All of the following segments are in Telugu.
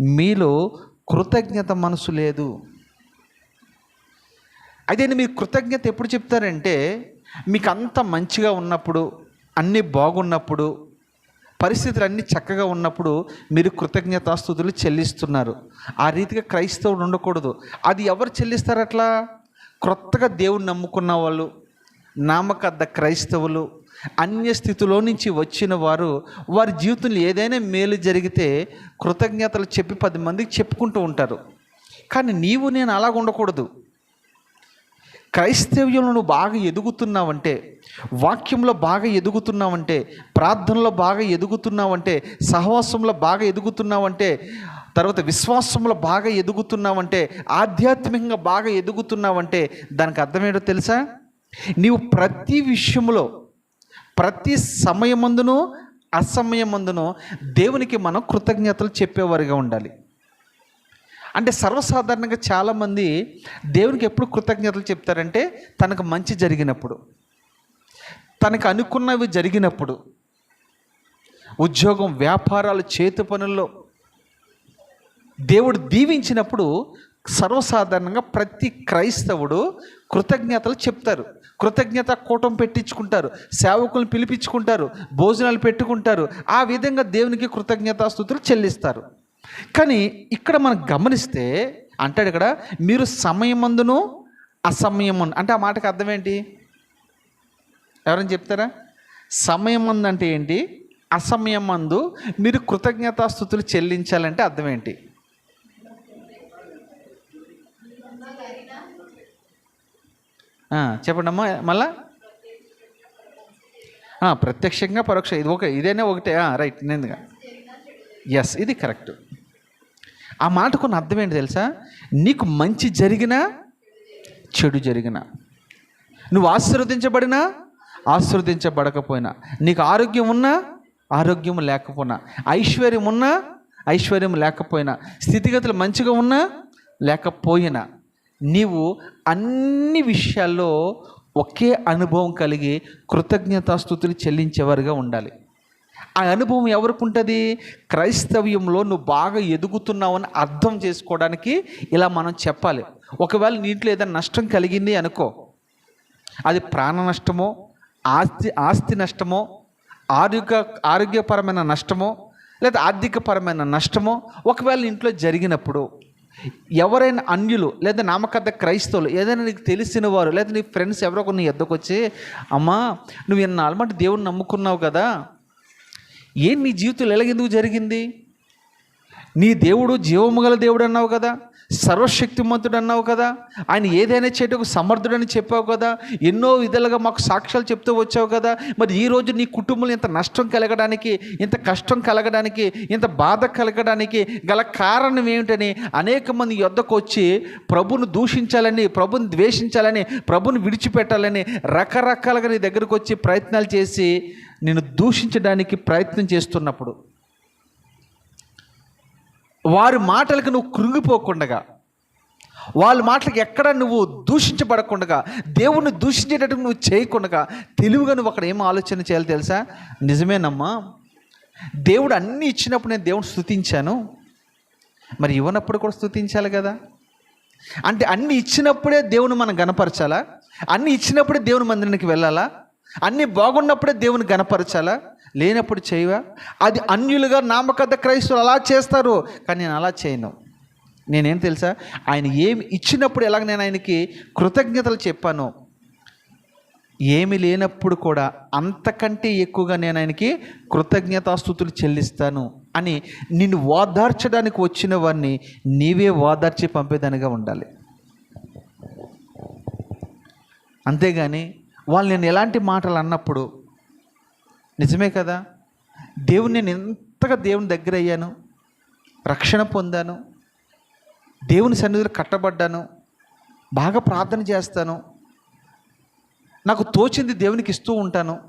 మీలో కృతజ్ఞత మనసు లేదు. అయితే మీరు కృతజ్ఞత ఎప్పుడు చెప్తారంటే మీకు అంత మంచిగా ఉన్నప్పుడు అన్నీ బాగున్నప్పుడు పరిస్థితులు అన్నీ చక్కగా ఉన్నప్పుడు మీరు కృతజ్ఞతాస్థుతులు చెల్లిస్తున్నారు. ఆ రీతిగా క్రైస్తవుడు ఉండకూడదు. అది ఎవరు చెల్లిస్తారు అట్లా? క్రొత్తగా దేవుని నమ్ముకున్న వాళ్ళు నామకద్ద క్రైస్తవులు అన్య స్థితిలో నుంచి వచ్చిన వారు వారి జీవితంలో ఏదైనా మేలు జరిగితే కృతజ్ఞతలు చెప్పి పది మందికి చెప్పుకుంటూ ఉంటారు. కానీ నీవు నేను అలాగ ఉండకూడదు. క్రైస్తవ్యంలో నువ్వు బాగా ఎదుగుతున్నావంటే వాక్యంలో బాగా ఎదుగుతున్నావంటే ప్రార్థనలో బాగా ఎదుగుతున్నావంటే సహవాసంలో బాగా ఎదుగుతున్నావంటే తర్వాత విశ్వాసంలో బాగా ఎదుగుతున్నావంటే ఆధ్యాత్మికంగా బాగా ఎదుగుతున్నావంటే దానికి అర్థమేటో తెలుసా? నీవు ప్రతి విషయంలో ప్రతి సమయమందును అసమయమందును దేవునికి మనం కృతజ్ఞతలు చెప్పేవారిగా ఉండాలి. అంటే సర్వసాధారణంగా చాలామంది దేవునికి ఎప్పుడు కృతజ్ఞతలు చెప్తారంటే తనకు మంచి జరిగినప్పుడు. తనకు అనుకున్నవి జరిగినప్పుడు. ఉద్యోగం వ్యాపారాలు చేతి పనుల్లో. దేవుడు దీవించినప్పుడు సర్వసాధారణంగా ప్రతి క్రైస్తవుడు కృతజ్ఞతలు చెప్తారు. కృతజ్ఞత కూటం పెట్టించుకుంటారు. సేవకులను పిలిపించుకుంటారు. భోజనాలు పెట్టుకుంటారు. ఆ విధంగా దేవునికి కృతజ్ఞతాస్థుతులు చెల్లిస్తారు. కానీ ఇక్కడ మనం గమనిస్తే అంటాడు ఇక్కడ మీరు సమయమందును అసమయమందు అంటే ఆ మాటకి అర్థం ఏంటి? ఎవరైనా చెప్తారా? సమయమందు అంటే ఏంటి? అసమయమందు మీరు కృతజ్ఞతాస్థుతులు చెల్లించాలంటే అర్థం ఏంటి? చెప్పండి అమ్మా మళ్ళా? ప్రత్యక్షంగా పరోక్ష ఇది ఒక ఇదేనే ఒకటే రైట్ నేను ఎస్ ఇది కరెక్ట్. ఆ మాటకున్న అర్థం ఏంటి తెలుసా? నీకు మంచి జరిగినా చెడు జరిగినా. నువ్వు ఆశీర్వదించబడినా ఆశీర్వదించబడకపోయినా. నీకు ఆరోగ్యం ఉన్నా ఆరోగ్యం లేకపోయినా. ఐశ్వర్యం ఉన్నా ఐశ్వర్యం లేకపోయినా. స్థితిగతులు మంచిగా ఉన్నా లేకపోయినా. నీవు అన్ని విషయాల్లో ఒకే అనుభవం కలిగి కృతజ్ఞతాస్థుతులు చెల్లించేవారుగా ఉండాలి. ఆ అనుభవం ఎవరికి ఉంటుంది క్రైస్తవ్యంలో నువ్వు బాగా ఎదుగుతున్నావని అర్థం చేసుకోవడానికి ఇలా మనం చెప్పాలి. ఒకవేళ నీటిలో ఏదైనా నష్టం కలిగింది అనుకో అది ప్రాణ నష్టమో ఆస్తి ఆస్తి నష్టమో ఆరోగ్య ఆరోగ్యపరమైన నష్టమో లేదా ఆర్థికపరమైన నష్టమో ఒకవేళ ఇంట్లో జరిగినప్పుడు ఎవరైనా అన్యులు లేదా నామకద్ద క్రైస్తవులు ఏదైనా నీకు తెలిసిన వారు లేదా నీ ఫ్రెండ్స్ ఎవరో కొన్ని ఎద్దకు వచ్చి అమ్మా నువ్వు ఇన్నాళ్ళ మటు దేవుని నమ్ముకున్నావు కదా? ఏం నీ జీవితంలో ఎలాగెందుకు జరిగింది? నీ దేవుడు జీవము గల దేవుడు అన్నావు కదా? సర్వశక్తిమంతుడు అన్నావు కదా? ఆయన ఏదైనా చేయటకు సమర్థుడని చెప్పావు కదా? ఎన్నో విధాలుగా మాకు సాక్ష్యాలు చెప్తూ వచ్చావు కదా? మరి ఈ రోజు నీ కుటుంబంలో ఇంత నష్టం కలగడానికి ఇంత కష్టం కలగడానికి ఇంత బాధ కలగడానికి గల కారణం ఏమిటని అనేక మంది యొద్దకు వచ్చి ప్రభును దూషించాలని ప్రభుని ద్వేషించాలని ప్రభుని విడిచిపెట్టాలని రకరకాలుగా నీ దగ్గరకు వచ్చి ప్రయత్నాలు చేసి నేను దూషించడానికి ప్రయత్నం చేస్తున్నప్పుడు వారి మాటలకు నువ్వు కృంగిపోకుండగా వాళ్ళ మాటలకు ఎక్కడ నువ్వు దూషించబడకుండగా దేవుణ్ణి దూషించేటట్టు నువ్వు చేయకుండగా తెలివిగా నువ్వు అక్కడ ఏం ఆలోచన చేయాలి తెలుసా? నిజమేనమ్మా. దేవుడు అన్నీ ఇచ్చినప్పుడు నేను దేవుని స్థుతించాను మరి ఇవ్వనప్పుడు కూడా స్థుతించాలి కదా? అంటే అన్ని ఇచ్చినప్పుడే దేవుని మనం గనపరచాలా? అన్ని ఇచ్చినప్పుడే దేవుని మందిరానికి వెళ్ళాలా? అన్ని బాగున్నప్పుడే దేవుని గనపరచాలా? లేనప్పుడు చేయవా? అది అన్యులుగా నామకద్ద క్రైస్తవులు అలా చేస్తారు. కానీ నేను అలా చేయను. నేనేం తెలుసా? ఆయన ఏమి ఇచ్చినప్పుడు ఎలాగ నేను ఆయనకి కృతజ్ఞతలు చెప్పాను ఏమి లేనప్పుడు కూడా అంతకంటే ఎక్కువగా నేను ఆయనకి కృతజ్ఞతాస్థుతులు చెల్లిస్తాను అని నిన్ను ఓదార్చడానికి వచ్చిన వారిని నీవే ఓదార్చి పంపేదానిగా ఉండాలి. అంతేగాని వాళ్ళు నేను ఎలాంటి మాటలు అన్నప్పుడు నిజమే కదా? దేవుని నేను ఎంతగా దేవుని దగ్గర అయ్యాను? రక్షణ పొందాను? దేవుని సన్నిధిలో కట్టబడ్డాను? బాగా ప్రార్థన చేస్తాను? నాకు తోచింది దేవునికి ఇస్తూ ఉంటాను?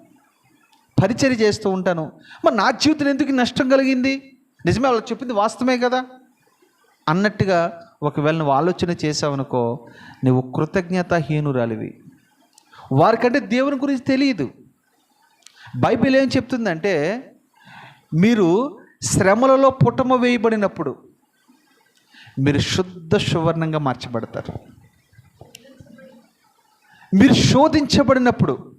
పరిచర్య చేస్తూ ఉంటాను? మరి నా జీవితం ఎందుకు నష్టం కలిగింది? నిజమే వాళ్ళు చెప్పింది వాస్తవమే కదా? అన్నట్టుగా ఒకవేళ నువ్వు ఆలోచన చేసావనుకో నువ్వు కృతజ్ఞతాహీనురాలివి. వారికంటే దేవుని గురించి తెలియదు. బైబిల్ ఏం చెప్తుందంటే మీరు శ్రమలలో పుటమ వేయబడినప్పుడు మీరు శుద్ధ సువర్ణంగా మార్చబడతారు. మీరు శోధించబడినప్పుడు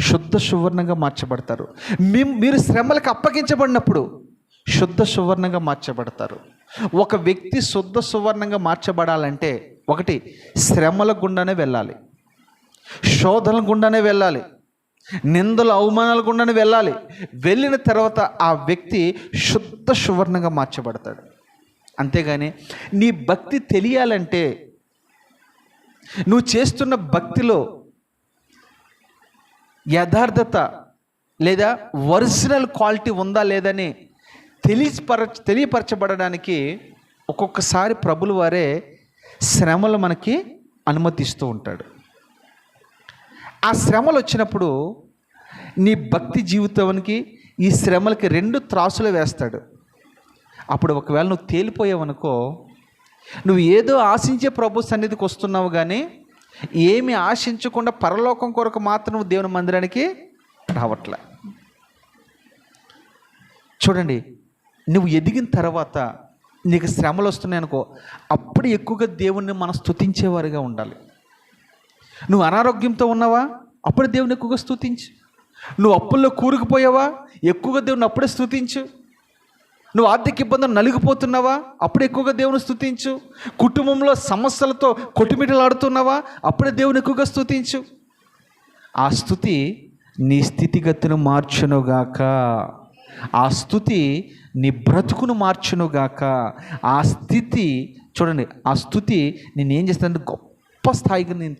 శుద్ధ సువర్ణంగా మార్చబడతారు. మీ మీరు శ్రమలకు అప్పగించబడినప్పుడు శుద్ధ సువర్ణంగా మార్చబడతారు. ఒక వ్యక్తి శుద్ధ సువర్ణంగా మార్చబడాలంటే ఒకటి శ్రమల గుండానే వెళ్ళాలి. శోధన గుండానే వెళ్ళాలి. నిందల అవమానాలు గుండానే వెళ్ళాలి. వెళ్ళిన తర్వాత ఆ వ్యక్తి శుద్ధ సువర్ణంగా మార్చబడతాడు. అంతేగాని నీ భక్తి తెలియాలంటే నువ్వు చేస్తున్న భక్తిలో యథార్థత లేదా ఒరిజినల్ క్వాలిటీ ఉందా లేదని తెలియపర తెలియపరచబడడానికి ఒక్కొక్కసారి ప్రభులు వారే శ్రమలు మనకి అనుమతిస్తూ ఉంటాడు. ఆ శ్రమలు వచ్చినప్పుడు నీ భక్తి జీవితానికి ఈ శ్రమలకి రెండు త్రాసులు వేస్తాడు. అప్పుడు ఒకవేళ నువ్వు తేలిపోయావనుకో నువ్వు ఏదో ఆశించే ప్రభు సన్నిధికి వస్తున్నావు కానీ ఏమి ఆశించకుండా పరలోకం కొరకు మాత్రం నువ్వు దేవుని మందిరానికి రావట్లే. చూడండి నువ్వు ఎదిగిన తర్వాత నీకు శ్రమలు వస్తున్నాయి అనుకో అప్పుడు ఎక్కువగా దేవుణ్ణి మనం స్తుతించేవారుగా ఉండాలి. నువ్వు అనారోగ్యంతో ఉన్నావా? అప్పుడు దేవుని ఎక్కువగా స్తుతించు. నువ్వు అప్పుల్లో కూరుకుపోయావా? ఎక్కువగా దేవుని అప్పుడే స్తుతించు. నువ్వు ఆర్థిక ఇబ్బందులు నలిగిపోతున్నావా? అప్పుడే ఎక్కువగా దేవుని స్థుతించు కుటుంబంలో సమస్యలతో కొట్టుమిటలాడుతున్నావా అప్పుడే దేవుని ఎక్కువగా స్థుతించు ఆ స్థుతి నీ స్థితిగతిని మార్చునుగాక ఆ స్థుతి నీ బ్రతుకును మార్చునుగాక ఆ స్థితి చూడండి ఆ స్థుతి నేనేం చేస్తానంటే గొప్ప స్థాయికి నేను